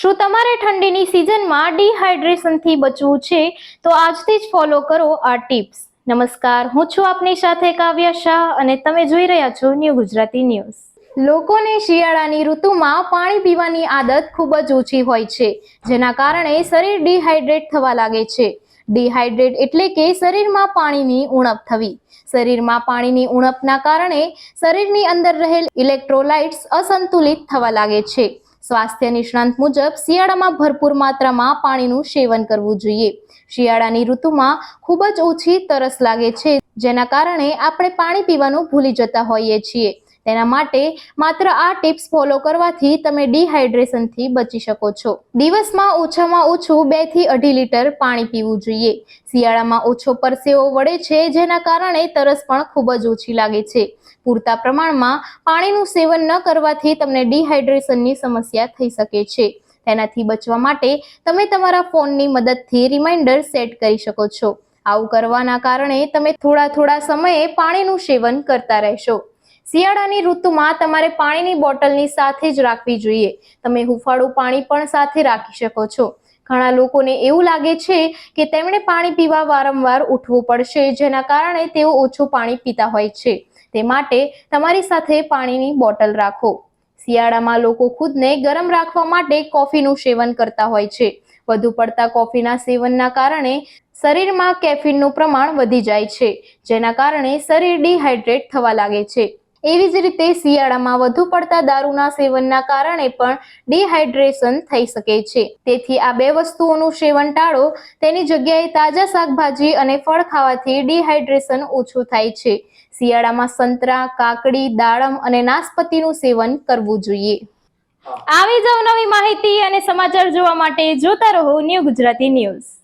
શું તમારે ઠંડીની સિઝનમાં ડિહાઇડ્રેશનથી બચવું છે? તો આજથી જ ફોલો કરો આ ટિપ્સ. નમસ્કાર, હું છું આપની સાથે કાવ્યા શાહ અને તમે જોઈ રહ્યા છો ન્યૂ ગુજરાતી ન્યૂઝ લોકોને શિયાળાની ઋતુમાં પાણી પીવાની આદત ખૂબ જ ઓછી હોય છે, જેના કારણે શરીર ડિહાઇડ્રેટ થવા લાગે છે. ડિહાઇડ્રેટ એટલે કે શરીરમાં પાણીની ઉણપ થવી. શરીરમાં પાણીની ઉણપના કારણે શરીરની અંદર રહેલ ઇલેક્ટ્રોલાઇટ્સ અસંતુલિત થવા લાગે છે. સ્વાસ્થ્ય નિષ્ણાંત મુજબ શિયાળામાં ભરપૂર માત્રામાં પાણીનું સેવન કરવું જોઈએ. શિયાળાની ઋતુમાં ખૂબ જ ઓછી તરસ લાગે છે, જેના કારણે આપણે પાણી પીવાનું ભૂલી જતા હોઈએ છીએ. તેના માટે માત્ર આ ટિપ્સ ફોલો કરવાથી તમે ડિહાઇડ્રેશનથી બચી શકો છો. દિવસમાં ઓછામાં ઓછું બેથી અઢી લીટર પાણી પીવું જોઈએ. શિયાળામાં ઓછો પરસેવો વળે છે, જેના કારણે તરસ પણ ખૂબ જ ઓછી લાગે છે. પૂરતા પ્રમાણમાં પાણીનું સેવન ન કરવાથી તમને ડિહાઇડ્રેશનની સમસ્યા થઈ શકે છે. તેનાથી બચવા માટે તમે તમારા ફોનની મદદથી રિમાઇન્ડર સેટ કરી શકો છો. આવું કરવાના કારણે તમે થોડા થોડા સમયે પાણીનું સેવન કરતા રહેશો. શિયાળાની ઋતુમાં તમારે પાણીની બોટલની સાથે જ રાખવી જોઈએ. તમે હુફાળું પાણી પણ સાથે રાખી શકો છો. ઘણા લોકોને એવું લાગે છે કે તેમણે પાણી પીવા વારંવાર ઉઠવું પડશે, જેના કારણે તેઓ ઓછું પાણી પીતા હોય છે. તે માટે તમારી સાથે પાણીની બોટલ રાખો. શિયાળામાં લોકો ખુદને ગરમ રાખવા માટે કોફીનું સેવન કરતા હોય છે. વધુ પડતા કોફીના સેવનના કારણે શરીરમાં કેફીનનું પ્રમાણ વધી જાય છે, જેના કારણે શરીર ડિહાઇડ્રેટ થવા લાગે છે. એવી જ રીતે શિયાળામાં વધુ પડતા દારૂના સેવનના કારણે પણ ડિહાઇડ્રેશન થઈ શકે છે. તેથી આ બે વસ્તુઓનું સેવન ટાળો, તેની જગ્યાએ તાજા શાકભાજી અને ફળ ખાવાથી ડિહાઇડ્રેશન ઓછું થાય છે. શિયાળામાં સંતરા, કાકડી, દાડમ અને નાશપતીનું સેવન કરવું જોઈએ. આવી જ નવી માહિતી અને સમાચાર જોવા માટે જોતા રહો ન્યૂ ગુજરાતી ન્યૂઝ.